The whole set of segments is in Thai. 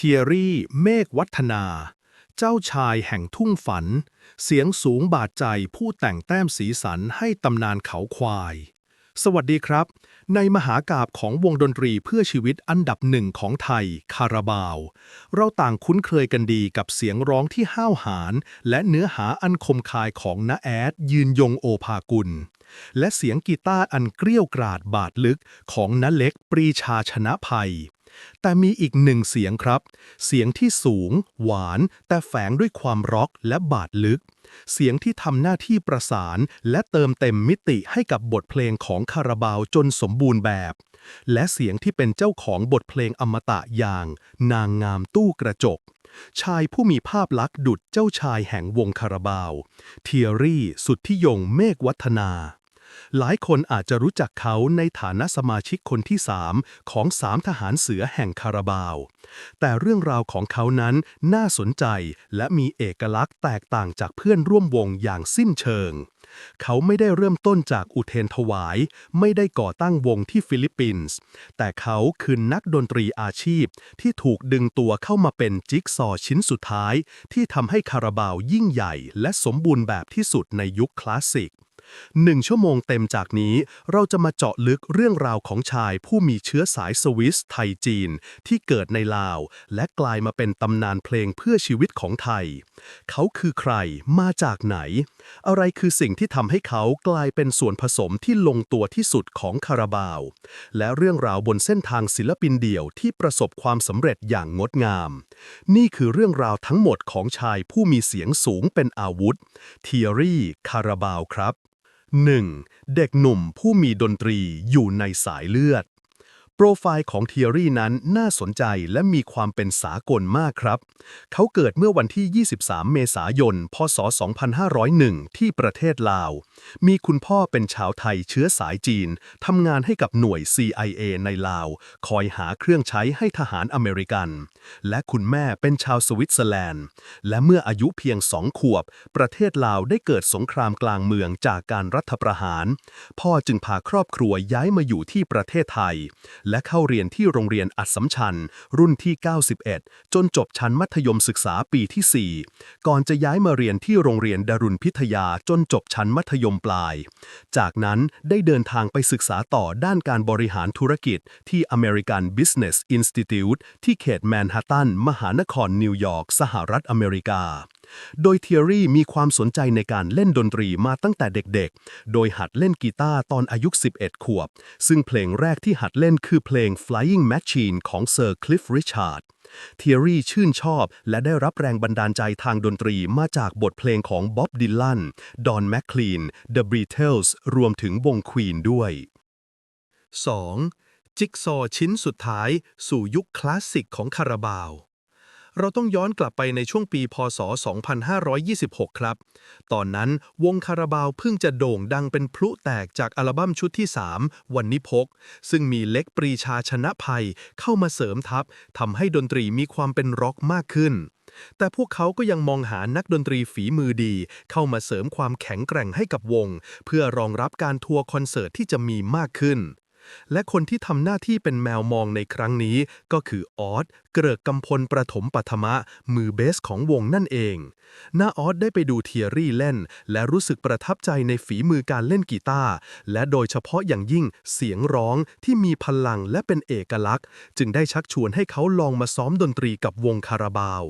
เทียรี่ เมฆวัฒนา เจ้าชายแห่งทุ่งฝัน เสียงสูงบาดใจผู้แต่งแต้มสีสันให้ตำนานเขาควาย สวัสดีครับ ในมหากาบของวงดนตรีเพื่อชีวิตอันดับหนึ่งของไทย คาราบาว เราต่างคุ้นเคยกันดีกับเสียงร้องที่ห้าวหาญและเนื้อหาอันคมคายของน้าแอดยืนยงโอภากุล และเสียงกีตาร์อันเกรี้ยวกราดบาดลึกของนเล็กปรีชาชนะภัย แต่มีอีกหนึ่งเสียงครับ เสียงที่สูง หวาน แต่แฝงด้วยความร็อกและบาดลึก เสียงที่ทำหน้าที่ประสาน และเติมเต็มมิติให้กับบทเพลงของคาราบาวจนสมบูรณ์แบบ และเสียงที่เป็นเจ้าของบทเพลงอมตะอย่าง นางงามตู้กระจก ชายผู้มีภาพลักษณ์ดุจเจ้าชายแห่งวงคาราบาว เทียรี่ สุทธิยงเมฆวัฒนา หลายคนอาจจะรู้จักเขาในฐานะสมาชิกคนที่สามของสามทหารเสือแห่งคาราบาว แต่เรื่องราวของเขานั้นน่าสนใจและมีเอกลักษณ์แตกต่างจากเพื่อนร่วมวงอย่างสิ้นเชิง เขาไม่ได้เริ่มต้นจากอุเทนถวาย ไม่ได้ก่อตั้งวงที่ฟิลิปปินส์ แต่เขาคือนักดนตรีอาชีพที่ถูกดึงตัวเข้ามาเป็นจิ๊กซอชิ้นสุดท้าย ที่ทำให้คาราบาวยิ่งใหญ่และสมบูรณ์แบบที่สุดในยุคคลาสสิก หนึ่งชั่วโมงเต็มจากนี้ เราจะมาเจาะลึกเรื่องราวของชายผู้มีเชื้อสายสวิสไทยจีน ที่เกิดในลาว และกลายมาเป็นตำนานเพลงเพื่อชีวิตของไทย เขาคือใครมาจากไหน อะไรคือสิ่งที่ทำให้เขากลายเป็นส่วนผสมที่ลงตัวที่สุดของคาราบาว และเรื่องราวบนเส้นทางศิลปินเดี่ยวที่ประสบความสำเร็จอย่างงดงาม นี่คือเรื่องราวทั้งหมดของชายผู้มีเสียงสูงเป็นอาวุธ เทียรี่ คาราบาวครับ 1. เด็กหนุ่มผู้มีดนตรีอยู่ในสายเลือด โปรไฟล์ของเทียรี่นั้นน่าสนใจและมีความเป็นสากลมากครับ เขาเกิดเมื่อวันที่ 23 เมษายน พศ 2501 ที่ประเทศลาว มีคุณพ่อเป็นชาวไทยเชื้อสายจีน ทำงานให้กับหน่วย CIA ในลาว คอยหาเครื่องใช้ให้ทหารอเมริกัน และคุณแม่เป็นชาวสวิตเซอร์แลนด์ และเมื่ออายุเพียงสองขวบ ประเทศลาวได้เกิดสงครามกลางเมืองจากการรัฐประหาร พ่อจึงพาครอบครัวย้ายมาอยู่ที่ประเทศไทยและเข้าเรียนที่โรงเรียนอัดสำชัญ รุ่นที่ 91 จนจบชั้นมัธยมศึกษาปีที่ 4 ก่อนจะย้ายมาเรียนที่โรงเรียนดารุณพิทยาจนจบชั้นมัธยมปลาย จากนั้นได้เดินทางไปศึกษาต่อด้านการบริหารธุรกิจที่ American Business Institute ที่เขตแมนฮัตตันมหานครนิวยอร์กสหรัฐอเมริกา โดยเทียรี่มีความสนใจในการเล่นดนตรีมาตั้งแต่เด็กๆ โดยหัดเล่นกีตาร์ตอนอายุ 11 ขวบ ซึ่งเพลงแรกที่หัดเล่นคือเพลง Flying Machine ของเซอร์คลิฟริชาร์ดเทียรี่ชื่นชอบและได้รับแรงบันดาลใจทางดนตรีมาจากบทเพลงของบ๊อบดิลลัน ดอนแมคคลีน The Beatles รวมถึงวงควีนด้วย 2. จิ๊กซอชิ้นสุดท้ายสู่ยุคคลาสสิกของคาราบาว เราต้องย้อนกลับไปในช่วงปีพศ 2526 ครับ ตอนนั้นวงคาราบาวเพิ่งจะโด่งดังเป็นพลุแตกจากอัลบั้มชุดที่ 3 วันนิพก ซึ่งมีเล็กปรีชาชนะภัยเข้ามาเสริมทัพทำให้ดนตรีมีความเป็นร็อกมากขึ้น แต่พวกเขาก็ยังมองหานักดนตรีฝีมือดี เข้ามาเสริมความแข็งแกร่งให้กับวง เพื่อรองรับการทัวร์คอนเสิร์ตที่จะมีมากขึ้น และคนที่ทำหน้าที่เป็นแมวมองในครั้งนี้ ก็คือออสเกริกกำพลประถมปัทมะ มือเบสของวงนั่นเองน้าออสได้ไปดูเทียรี่เล่น และรู้สึกประทับใจในฝีมือการเล่นกีตาร์และโดยเฉพาะอย่างยิ่งเสียงร้องที่มีพลังและเป็นเอกลักษณ์ จึงได้ชักชวนให้เขาลองมาซ้อมดนตรีกับวงคาราบาว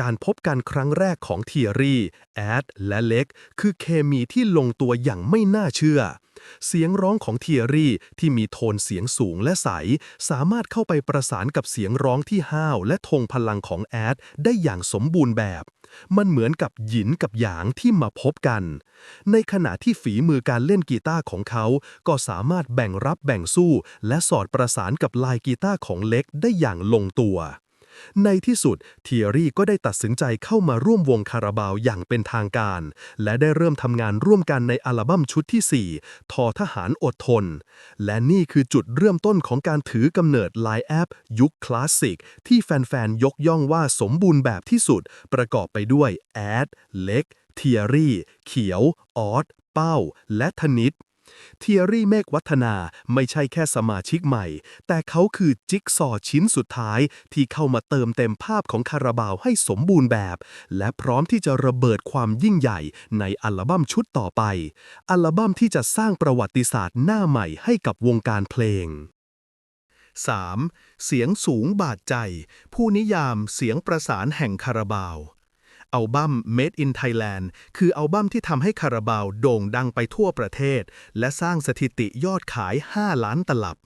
การพบกันครั้งแรกของเทียรี่ แอด และเล็ก คือเคมีที่ลงตัวอย่างไม่น่าเชื่อ เสียงร้องของเทียรี่ที่มีโทนเสียงสูงและใส สามารถเข้าไปประสานกับเสียงร้องที่ห้าวและทงพลังของแอดได้อย่างสมบูรณ์แบบ มันเหมือนกับหยินกับหยางที่มาพบกัน ในขณะที่ฝีมือการเล่นกีตาร์ของเขา ก็สามารถแบ่งรับแบ่งสู้ และสอดประสานกับลายกีตาร์ของเล็กได้อย่างลงตัว ในที่สุดเทียรี่ก็ได้ตัดสินใจเข้ามาร่วมวงคาราบาวอย่างเป็นทางการ และได้เริ่มทำงานร่วมกันในอัลบั้มชุดที่ 4 ทอทหารอดทน และนี่คือจุดเริ่มต้นของการถือกำเนิดไลน์แอปยุคคลาสสิก ที่แฟนๆ ยกย่องว่าสมบูรณ์แบบที่สุด ประกอบไปด้วยแอด เล็ก เทียรี่ เขียว ออสเป้า และธนิต เทียรี่เมฆวัฒนาไม่ใช่แค่สมาชิกใหม่ แต่เขาคือจิ๊กซอว์ชิ้นสุดท้ายที่เข้ามาเติมเต็มภาพของคาราบาวให้สมบูรณ์แบบ และพร้อมที่จะระเบิดความยิ่งใหญ่ในอัลบั้มชุดต่อไป อัลบั้มที่จะสร้างประวัติศาสตร์หน้าใหม่ให้กับวงการเพลง 3. เสียงสูงบาดใจ ผู้นิยามเสียงประสานแห่งคาราบาว อัลบั้ม Made in Thailand คืออัลบั้มที่ทำให้คาราบาวโด่งดังไปทั่วประเทศ และสร้างสถิติยอดขาย 5 ล้านตลับ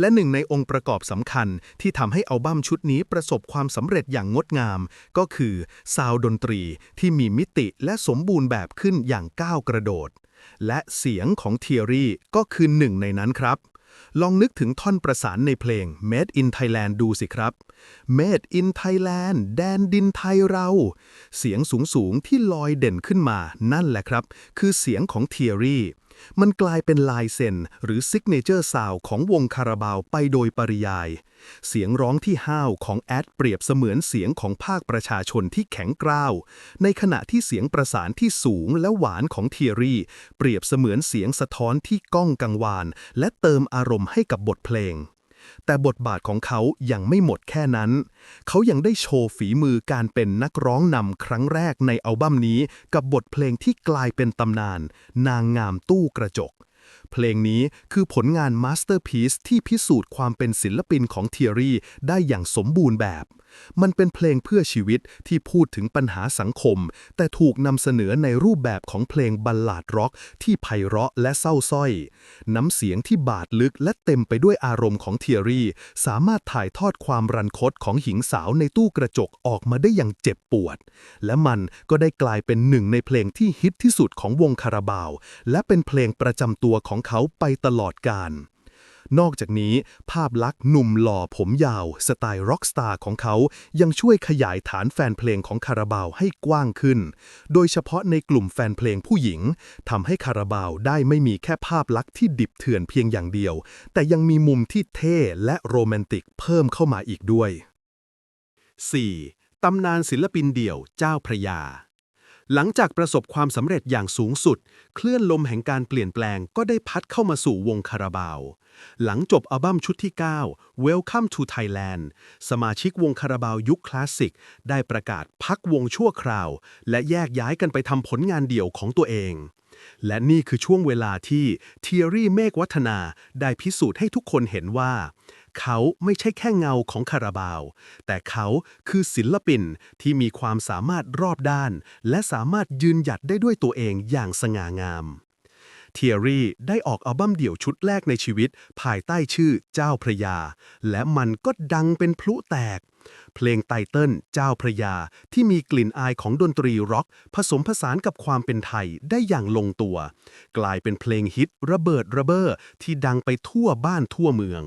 และหนึ่งในองค์ประกอบสำคัญที่ทำให้อัลบั้มชุดนี้ประสบความสำเร็จอย่างงดงาม ก็คือซาวดนตรีที่มีมิติและสมบูรณ์แบบขึ้นอย่างก้าวกระโดด และเสียงของเทียรี่ก็คือหนึ่งในนั้นครับ ลองนึกถึงท่อนประสานในเพลง Made in Thailand ดูสิครับ Made in Thailand แดนดินไทยเรา เสียงสูงๆที่ลอยเด่นขึ้นมา นั่นแหละครับ คือเสียงของเทียรี่มันกลายเป็นลายเซ็นหรือซิกเนเจอร์ซาวของวงคาราบาวไปโดยปริยาย เสียงร้องที่ห้าวของแอดเปรียบเสมือนเสียงของภาคประชาชนที่แข็งกร้าว ในขณะที่เสียงประสานที่สูงและหวานของเทียรี่ เปรียบเสมือนเสียงสะท้อนที่ก้องกังวาน และเติมอารมณ์ให้กับบทเพลง แต่บทบาทของเขายังไม่หมดแค่นั้น เขายังได้โชว์ฝีมือการเป็นนักร้องนำครั้งแรกในอัลบั้มนี้กับบทเพลงที่กลายเป็นตำนาน นางงามตู้กระจก เพลงนี้คือผลงานมาสเตอร์พีซที่พิสูจน์ความเป็นศิลปินของเทียรี่ได้อย่างสมบูรณ์แบบ มันเป็นเพลงเพื่อชีวิตที่พูดถึงปัญหาสังคม แต่ถูกนำเสนอในรูปแบบของเพลงบัลลาดร็อกที่ไพเราะและเศร้าส้อย น้ำเสียงที่บาดลึกและเต็มไปด้วยอารมณ์ของเทียรี่ สามารถถ่ายทอดความรันคดของหญิงสาวในตู้กระจกออกมาได้อย่างเจ็บปวด และมันก็ได้กลายเป็นหนึ่งในเพลงที่ฮิตที่สุดของวงคาราบาว และเป็นเพลงประจำตัวของเขาไปตลอดกาลนอกจากนี้ ภาพลักษณ์หนุ่มหล่อผมยาว สไตล์ร็อกสตาร์ของเขายังช่วยขยายฐานแฟนเพลงของคาราบาวให้กว้างขึ้น โดยเฉพาะในกลุ่มแฟนเพลงผู้หญิงทำให้คาราบาวได้ไม่มีแค่ภาพลักษณ์ที่ดิบเถื่อนเพียงอย่างเดียว แต่ยังมีมุมที่เท่และโรแมนติกเพิ่มเข้ามาอีกด้วย 4. ตำนานศิลปินเดี่ยวเจ้าพระยา หลังจากประสบความสำเร็จอย่างสูงสุด เคลื่อนลมแห่งการเปลี่ยนแปลงก็ได้พัดเข้ามาสู่วงคาราบาว หลังจบอัลบั้มชุดที่ 9 Welcome to Thailand สมาชิกวงคาราบาวยุคคลาสสิก ได้ประกาศพักวงชั่วคราว และแยกย้ายกันไปทำผลงานเดี่ยวของตัวเอง และนี่คือช่วงเวลาที่เทียรี่เมฆวัฒนาได้พิสูจน์ให้ทุกคนเห็นว่า เขาไม่ใช่แค่เงาของคาราบาว แต่เขาคือศิลปินที่มีความสามารถรอบด้าน และสามารถยืนหยัดได้ด้วยตัวเองอย่างสง่างามเทียรี่ได้ออกอัลบั้มเดี่ยวชุดแรกในชีวิต ภายใต้ชื่อเจ้าพระยา และมันก็ดังเป็นพลุแตก เพลงไตเติ้ลเจ้าพระยาที่มีกลิ่นอายของดนตรีร็อก ผสมผสานกับความเป็นไทยได้อย่างลงตัว กลายเป็นเพลงฮิตระเบิดระเบ้อที่ดังไปทั่วบ้านทั่วเมือง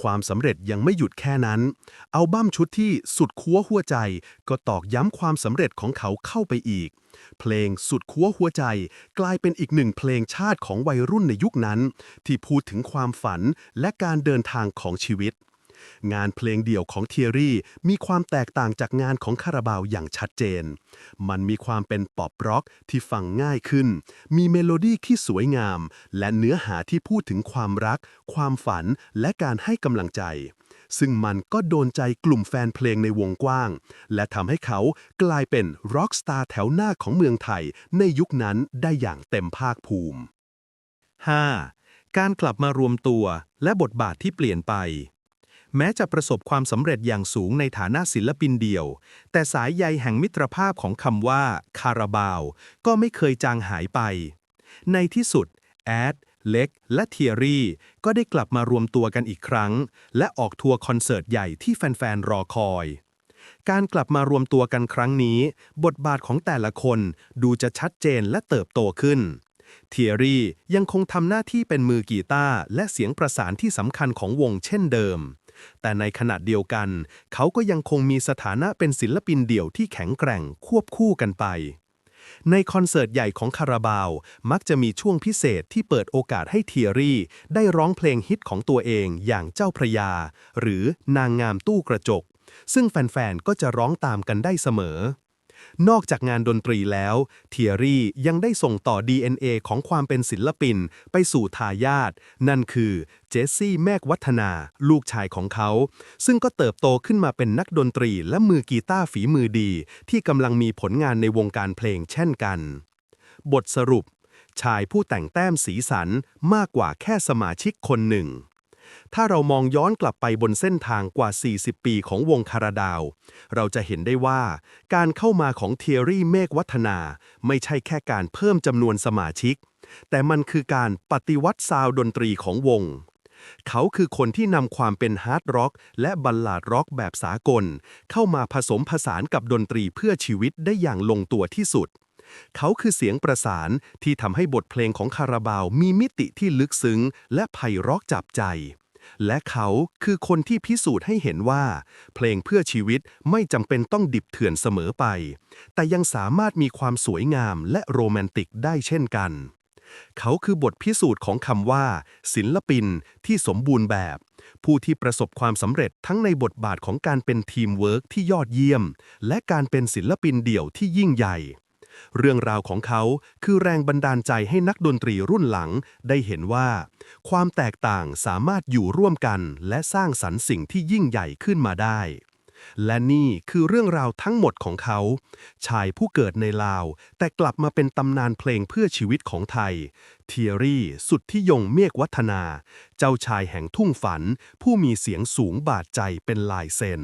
ความสำเร็จยังไม่หยุดแค่นั้น อัลบั้มชุดที่สุดคั้วหัวใจ ก็ตอกย้ำความสำเร็จของเขาเข้าไปอีก เพลงสุดคั้วหัวใจ กลายเป็นอีกหนึ่งเพลงชาติของวัยรุ่นในยุคนั้น ที่พูดถึงความฝันและการเดินทางของชีวิต งานเพลงเดี่ยวของเทียรี่มีความแตกต่างจากงานของคาราบาวอย่างชัดเจน มันมีความเป็นป๊อปร็อกที่ฟังง่ายขึ้น มีเมโลดี้ที่สวยงาม และเนื้อหาที่พูดถึงความรัก ความฝัน และการให้กำลังใจ ซึ่งมันก็โดนใจกลุ่มแฟนเพลงในวงกว้าง และทำให้เขากลายเป็นร็อกสตาร์แถวหน้าของเมืองไทย ในยุคนั้นได้อย่างเต็มภาคภูมิ 5. การกลับมารวมตัวและบทบาทที่เปลี่ยนไป แม้จะประสบความสำเร็จอย่างสูงในฐานะศิลปินเดี่ยว แต่สายใยแห่งมิตรภาพของคำว่า คาราบาว ก็ไม่เคยจางหายไป ในที่สุด แอด เล็ก และเทียรี่ ก็ได้กลับมารวมตัวกันอีกครั้ง และออกทัวร์คอนเสิร์ตใหญ่ที่แฟน ๆ รอคอย การกลับมารวมตัวกันครั้งนี้ บทบาทของแต่ละคนดูจะชัดเจนและเติบโตขึ้นเทียรี่ยังคงทำหน้าที่เป็นมือกีตาร์และเสียงประสานที่สำคัญของวงเช่นเดิม แต่ในขณะเดียวกัน เขาก็ยังคงมีสถานะเป็นศิลปินเดี่ยวที่แข็งแกร่งควบคู่กันไป ในคอนเสิร์ตใหญ่ของคาราบาว มักจะมีช่วงพิเศษที่เปิดโอกาสให้เทียรี่ ได้ร้องเพลงฮิตของตัวเองอย่างเจ้าพระยา หรือนางงามตู้กระจก ซึ่งแฟนๆ ก็จะร้องตามกันได้เสมอ นอกจากงานดนตรีแล้ว เทียรี่ยังได้ส่งต่อ DNA ของความเป็นศิลปินไปสู่ทายาทนั่นคือเจสซี่แมกวัฒนา ลูกชายของเขา ซึ่งก็เติบโตขึ้นมาเป็นนักดนตรีและมือกีตาร์ฝีมือดี ที่กำลังมีผลงานในวงการเพลงเช่นกัน บทสรุป ชายผู้แต่งแต้มสีสันมากกว่าแค่สมาชิกคนหนึ่ง ถ้าเรามองย้อนกลับไปบนเส้นทางกว่า 40 ปีของวงคาราดาว เราจะเห็นได้ว่า การเข้ามาของเทียรี่เมฆวัฒนา ไม่ใช่แค่การเพิ่มจำนวนสมาชิก แต่มันคือการปฏิวัติซาวดนตรีของวง เขาคือคนที่นำความเป็นฮาร์ดร็อก และบัลลาดร็อกแบบสากล เข้ามาผสมผสานกับดนตรีเพื่อชีวิตได้อย่างลงตัวที่สุดเขาคือเสียงประสานที่ทำให้บทเพลงของคาราบาวมีมิติที่ลึกซึ้งและไพเราะจับใจ และเขาคือคนที่พิสูจน์ให้เห็นว่า เพลงเพื่อชีวิตไม่จำเป็นต้องดิบเถื่อนเสมอไป แต่ยังสามารถมีความสวยงามและโรแมนติกได้เช่นกัน เขาคือบทพิสูจน์ของคำว่า ศิลปินที่สมบูรณ์แบบ ผู้ที่ประสบความสำเร็จทั้งในบทบาทของการเป็นทีมเวิร์กที่ยอดเยี่ยม และการเป็นศิลปินเดี่ยวที่ยิ่งใหญ่ เรื่องราวของเขาคือแรงบันดาลใจให้นักดนตรีรุ่นหลังได้เห็นว่า ความแตกต่างสามารถอยู่ร่วมกันและสร้างสรรค์สิ่งที่ยิ่งใหญ่ขึ้นมาได้ และนี่คือเรื่องราวทั้งหมดของเขา ชายผู้เกิดในลาว แต่กลับมาเป็นตำนานเพลงเพื่อชีวิตของไทย เทียรี่ สุดที่ยงเมฆวัฒนา เจ้าชายแห่งทุ่งฝัน ผู้มีเสียงสูงบาดใจเป็นลายเซ็น